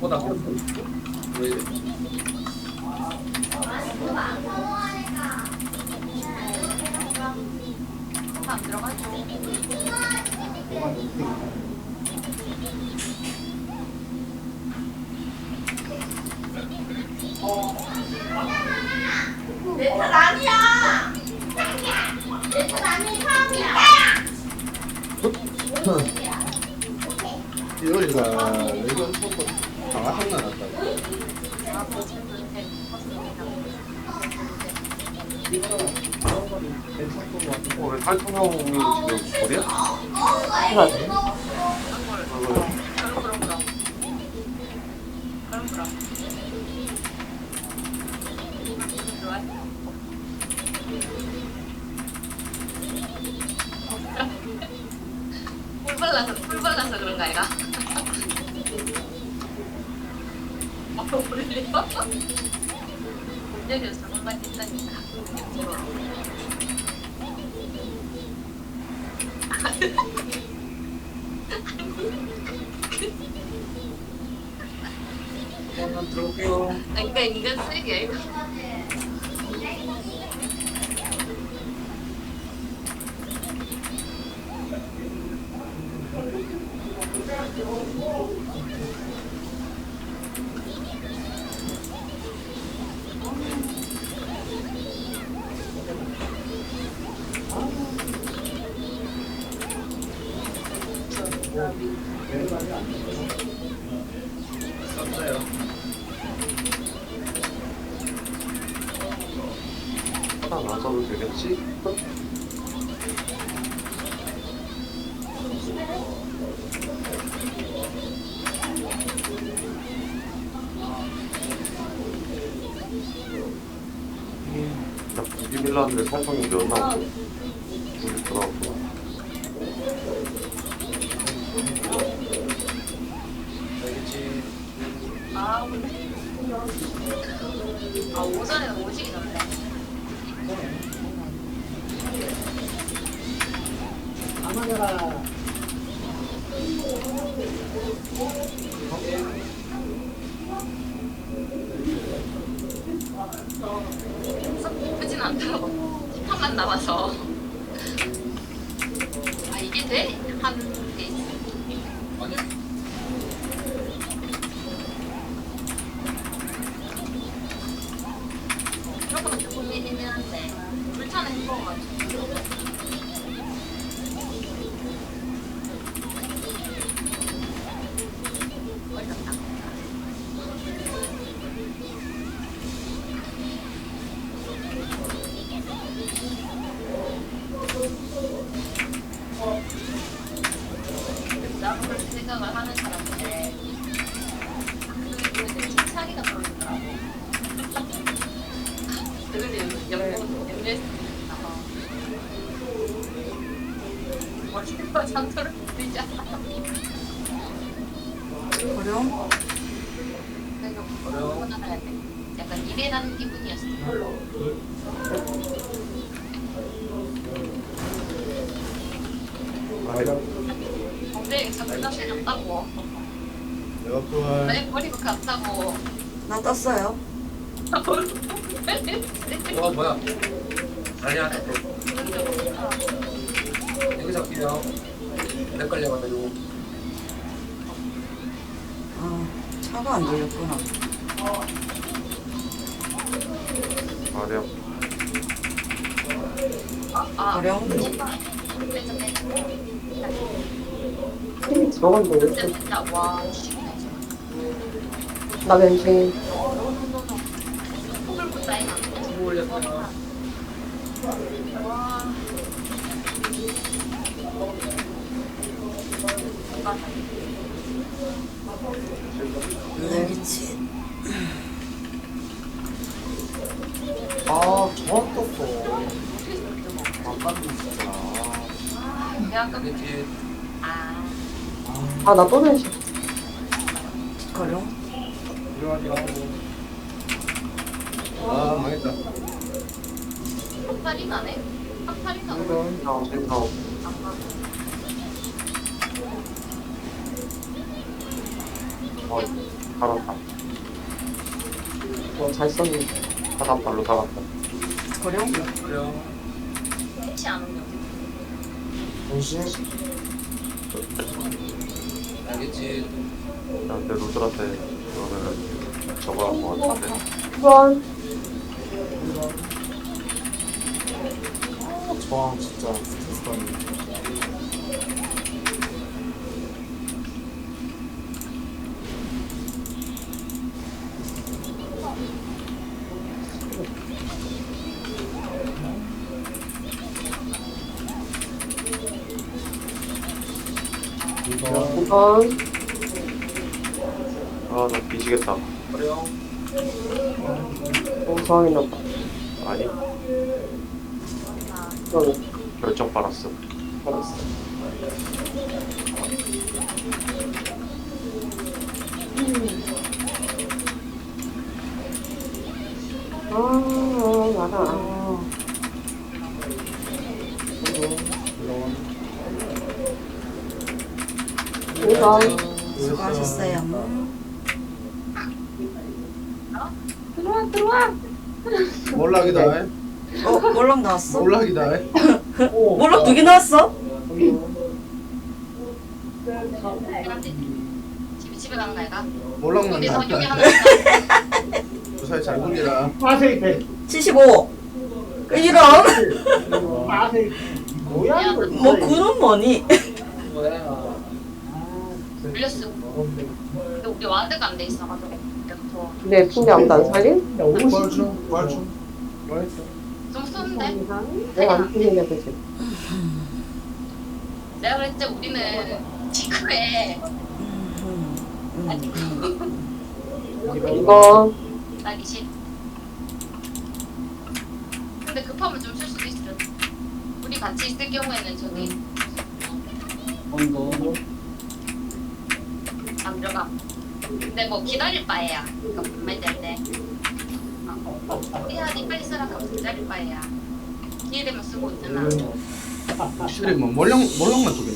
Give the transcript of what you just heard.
어, 나 켰어. 왜 이래? 안 들어가죠. 내탓 아니야. 내탓 아니야. 사람이야. 이거리가 이거. 아, 뭐 친구한테 어, 왜 탈통형이 지금 어디야? 그러네. 그럼 그럼 그럼. 그럼 그럼. 좋아요. 그런가 이가. 어 올려. 여기서 정말. 한번 들어올게요. 그러니까 인간 쓰레기야 이거. 나서도 되겠지? 나 비밀라는데 살성이 몇나 둘이 돌아왔구나. 알겠지. 아, 아 오전에 오시기 전에. 썩 크진 않더라고. 힙합만 남아서. 아 이게 돼? 한게 있어. 아니. 조금 조금 애매한데 불타는 햄버거가지고. 어렵다. 그렇게 생각을 하는 사람인데. 그게 차기가 떨어 거 참도를 들잖아. 어려움? 그래서 그거 나가야 돼. 약간 일해라는 기분이었어. 아이가 근데 자꾸 다시 갔다고. 내가 좋아해. 왜 버리고 갔다고. 나 떴어요. 어 뭐야? 아니야. 여기 잡기요. 헷갈려가지고. 아, 차가 안 돌렸구나. 어려운? 빼자 빼자. 저건. 씨. 나 왠지. 두부 올렸어요. 아, 저만 떴어. 아까도 진짜. 알겠지. 아. 아나또 어려움? 일어나지 마. 아, 망했다. 합탈이 나네? 합탈이 나네? 다운 다운 안 가. 어 살았다 어, 잘 썼네. 사단 발로 살았다 거룡? 해치 안 오면. 알겠지. 근데 로드한테 한거 같은데 1번. 저항 진짜 스트레스 받네. 이거 2번. 아 나 뒤지겠다 어, 저항했나 봐. 아니. 결정 빨았어 알았어. 아, 나가. 이번. 수고하셨어요. 들어와 들어와. 몰락이다. 해. 어, 몰락 나왔어? 몰락이다. 해. 몰락 두 개 나왔어? 집에 집에 가는 거야, 가? 몰락 하나 있다. 주사위 잘 굴리라. 75. 그 이런. 야, 뭐 구는 뭐니? 물렸어. 근데 우리 와드가 안 돼 있어가지고. 그래서 더. 내 핑계 아무도 안 살림? 부활충, 부활충. 뭐했어? 좀 쓰는데? 내가 안 핑계냐, 그지? 내가 그랬지, 우리는 지금에. 아니, 2번. 나기 싫. 근데 급하면 좀쓸 수도 있어. 우리 같이 있을 경우에는 저기 안 들어가. 근데 뭐 기다릴 바에야. 그러니까 말할 때. 어, 야, 니 빨리 써라. 그럼 기다릴 바에야. 기회 되면 쓰고 있잖아. 확실히 뭐 몰락, 몰락만 쪽에.